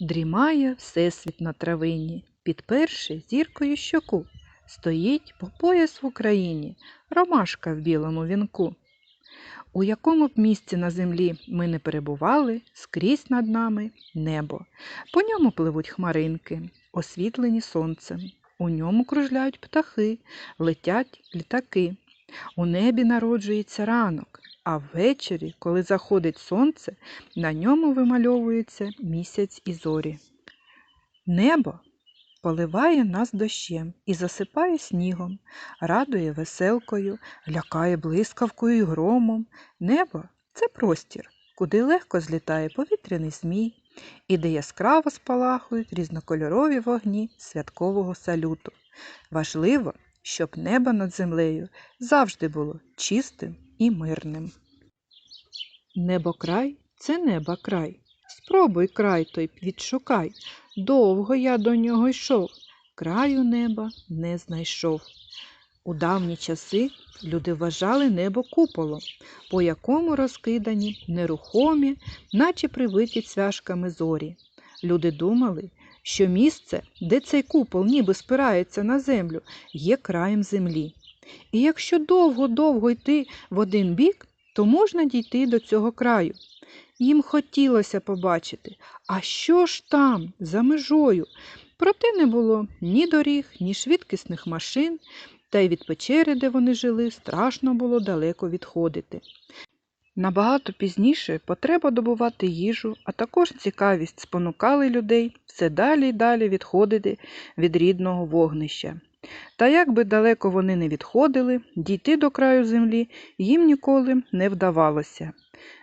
Дрімає всесвіт на травині, підперши зіркою щоку. Стоїть по пояс в Україні ромашка в білому вінку. У якому б місці на землі ми не перебували, скрізь над нами небо. По ньому пливуть хмаринки, освітлені сонцем. У ньому кружляють птахи, летять літаки. У небі народжується ранок, а ввечері, коли заходить сонце, на ньому вимальовується місяць і зорі. Небо поливає нас дощем і засипає снігом, радує веселкою, лякає блискавкою і громом. Небо це простір, куди легко злітає повітряний змій, і де яскраво спалахують різнокольорові вогні святкового салюту. Важливо, щоб небо над землею завжди було чистим і мирним. Небокрай це неба край. Спробуй край той відшукай. Довго я до нього йшов, краю неба не знайшов. У давні часи люди вважали небо куполом, по якому розкидані нерухомі, наче привиті цвяшками зорі. Люди думали, що місце, де цей купол ніби спирається на землю, є краєм землі. І якщо довго-довго йти в один бік, то можна дійти до цього краю. Їм хотілося побачити, а що ж там, за межою. Проте не було ні доріг, ні швидкісних машин, та й від печери, де вони жили, страшно було далеко відходити. Набагато пізніше потреба добувати їжу, а також цікавість спонукали людей все далі й далі відходити від рідного вогнища. Та як би далеко вони не відходили, дійти до краю землі їм ніколи не вдавалося.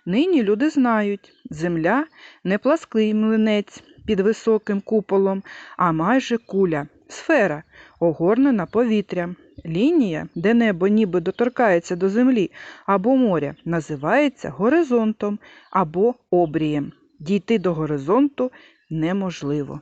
Нині люди знають, земля не плаский млинець під високим куполом, а майже куля, сфера, огорнена повітрям. Лінія, де небо ніби доторкається до землі або моря, називається горизонтом або обрієм. Дійти до горизонту неможливо.